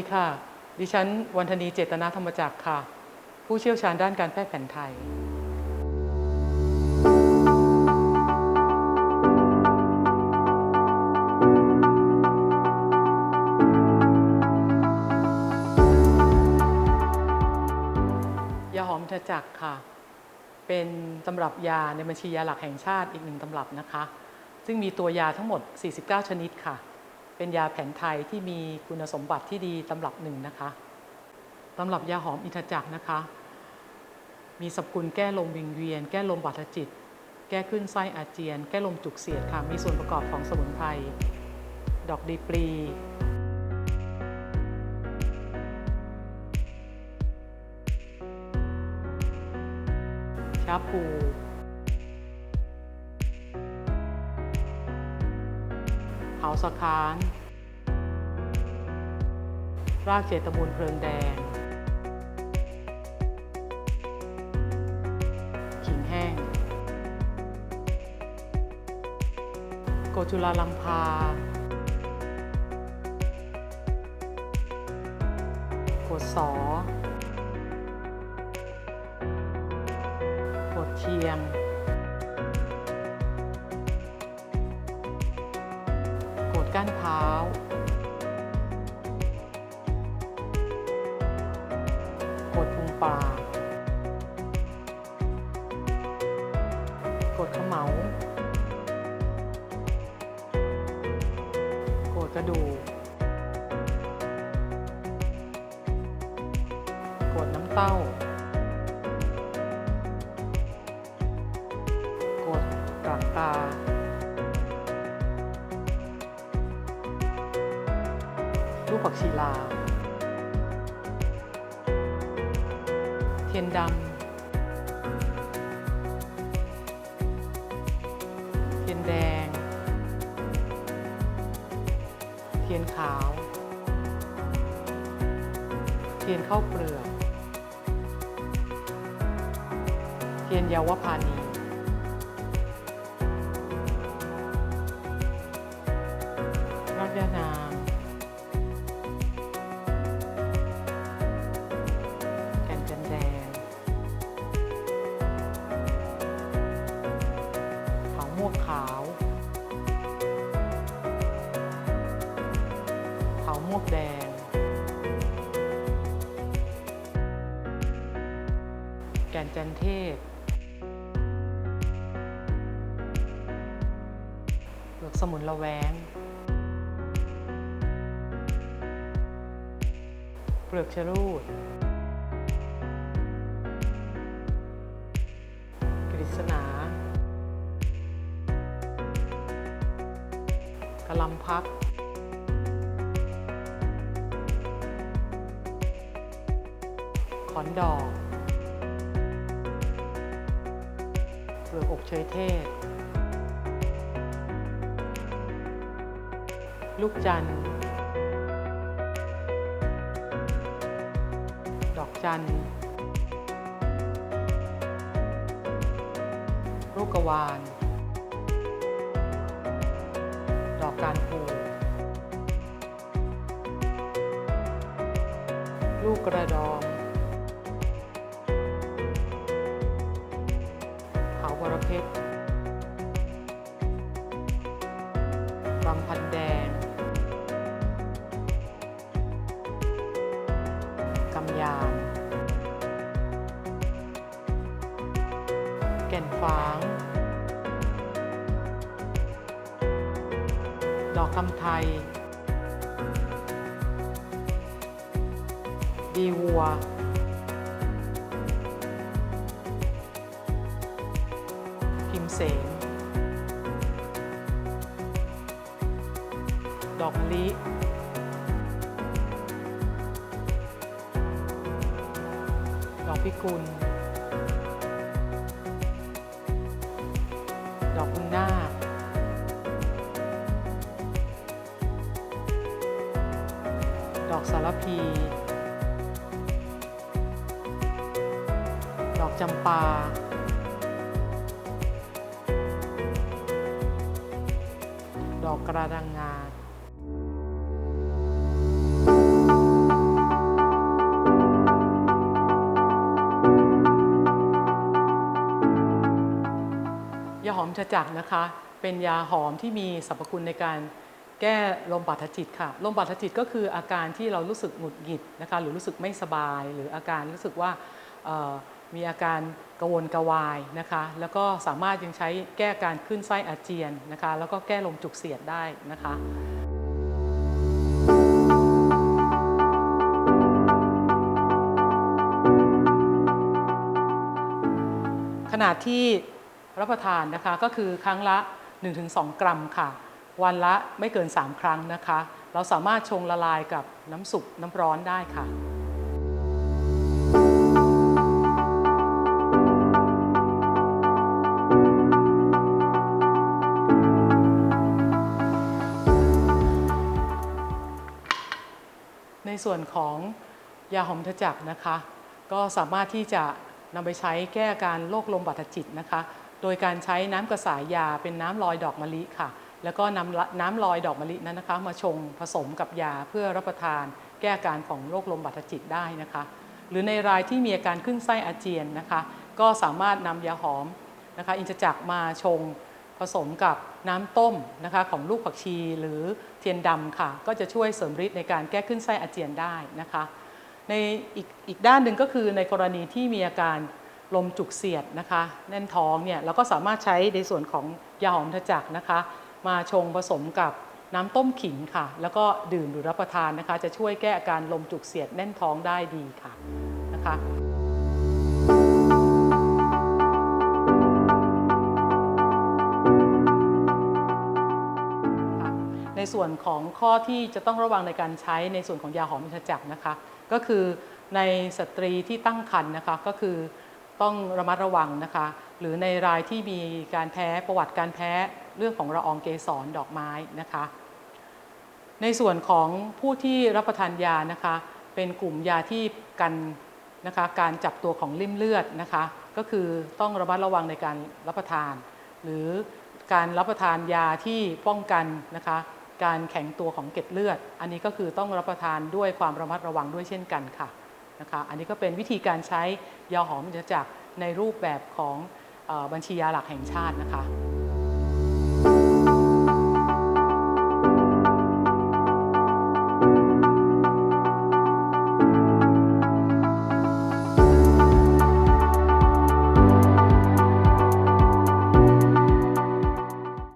ดีค่ะ ดิฉันวันธนีเจตนาธรรมจักรค่ะ ผู้เชี่ยวชาญด้านการแพทย์แผนไทย ยาหอมเธจักค่ะ เป็นตำรับยาในบัญชียาหลักแห่งชาติอีกหนึ่งตำรับนะคะ ซึ่งมีตัวยาทั้งหมด 49 ชนิดค่ะ เป็นยาแผนไทยที่มีคุณสมบัติที่ดีตำรับหนึ่งนะคะตำรับยาหอมอินทจักรนะคะ มีสรรพคุณแก้ลมวิงเวียน แก้ลมบาดจิต แก้คลื่นไส้อาเจียน แก้ลมจุกเสียดค่ะ มีส่วนประกอบของสมุนไพรดอกดีปรีชาพู เผาสะค้าน รากเจตมูลเพลิงแดง ขิงแห้ง โกจุลาลัมพา โกดสอ โกดเชียง กดกระดูกกดน้ำเต้า กดกลางตา ลูกผักชีลาเทียนดำ ข้าวเปลือกเทียนเยาวพานี แก่นจันเทศเปลือกสมุนละแวง เปลือกชะรูดกฤษณากะลำพักขอนดอก เปลือกอกเชยเทศ ลูกจันทร์ ดอกจันทร์ลูกกวาน ดอกการพูลูกกระดอง วรเพชรรำพันแดงกำยานแก่นฟาง ดอกคำไทย ดีวัว มดอกมะลิดอกพิกุล ดอกบุญนาคดอกสารพี ดอกจำปา อกกระดังงาหอมชะจักนะคะ เป็นยาหอมที่มีสรรพคุณในการแก้ลมบาดจิตค่ะ ลมบาดจิตก็คืออาการที่เรารู้สึกหงุดหงิดนะคะ หรือรู้สึกไม่สบาย หรืออาการรู้สึกว่า มีอาการกระวนกระวายนะคะ แล้วก็สามารถยังใช้แก้การขึ้นไส้อาเจียนนะคะ แล้วก็แก้ลมจุกเสียดได้นะคะขนาดที่รับประทานนะคะก็คือครั้งละ 1-2 กรัมค่ะ วันละไม่เกิน 3 ครั้งนะคะ เราสามารถชงละลายกับน้ำสุกน้ำร้อนได้ค่ะ ส่วนของยาหอมทจักนะคะ ก็สามารถที่จะนำไปใช้แก้อาการโรคลมบาดจิตนะคะ โดยการใช้น้ำกระสายยาเป็นน้ำลอยดอกมะลิค่ะ แล้วก็นำน้ำลอยดอกมะลินั้นนะคะ มาชงผสมกับยาเพื่อรับประทาน แก้อาการของโรคลมบาดจิตได้นะคะ หรือในรายที่มีอาการขึ้นไส้อาเจียนนะคะ ก็สามารถนำยาหอมนะคะ อินทจักมาชง ผสมกับน้ำต้มนะคะของลูกผักชีหรือเทียนดำค่ะ ก็จะช่วยเสริมฤทธิ์ในการแก้ขึ้นไส้อาเจียนได้นะคะ ในอีกอีกด้านหนึ่งก็คือในกรณีที่มีอาการลมจุกเสียดนะคะแน่นท้องเนี่ยเราก็สามารถใช้ในส่วนของยาหอมทจักรนะคะ มาชงผสมกับน้ำต้มขิงค่ะ แล้วก็ดื่มหรือรับประทานนะคะ จะช่วยแก้อาการลมจุกเสียดแน่นท้องได้ดีค่ะนะคะ ส่วนของข้อที่จะต้องระวังในการใช้ในส่วนของยาหอมอินทจักรนะคะ ก็คือในสตรีที่ตั้งครรภ์นะคะก็คือต้องระมัดระวังนะคะ หรือในรายที่มีการแพ้ประวัติการแพ้เรื่องของละอองเกสรดอกไม้นะคะ ในส่วนของผู้ที่รับประทานยานะคะ เป็นกลุ่มยาที่กันนะคะการจับตัวของริ่มเลือดนะคะ ก็คือต้องระมัดระวังในการรับประทาน หรือการรับประทานยาที่ป้องกันนะคะ การแข็งตัวของเกล็ดเลือด อันนี้ก็คือต้องรับประทานด้วยความระมัดระวังด้วยเช่นกันค่ะนะคะอันนี้ก็เป็นวิธีการใช้ยาหอมจากในรูปแบบของบัญชียาหลักแห่งชาตินะคะ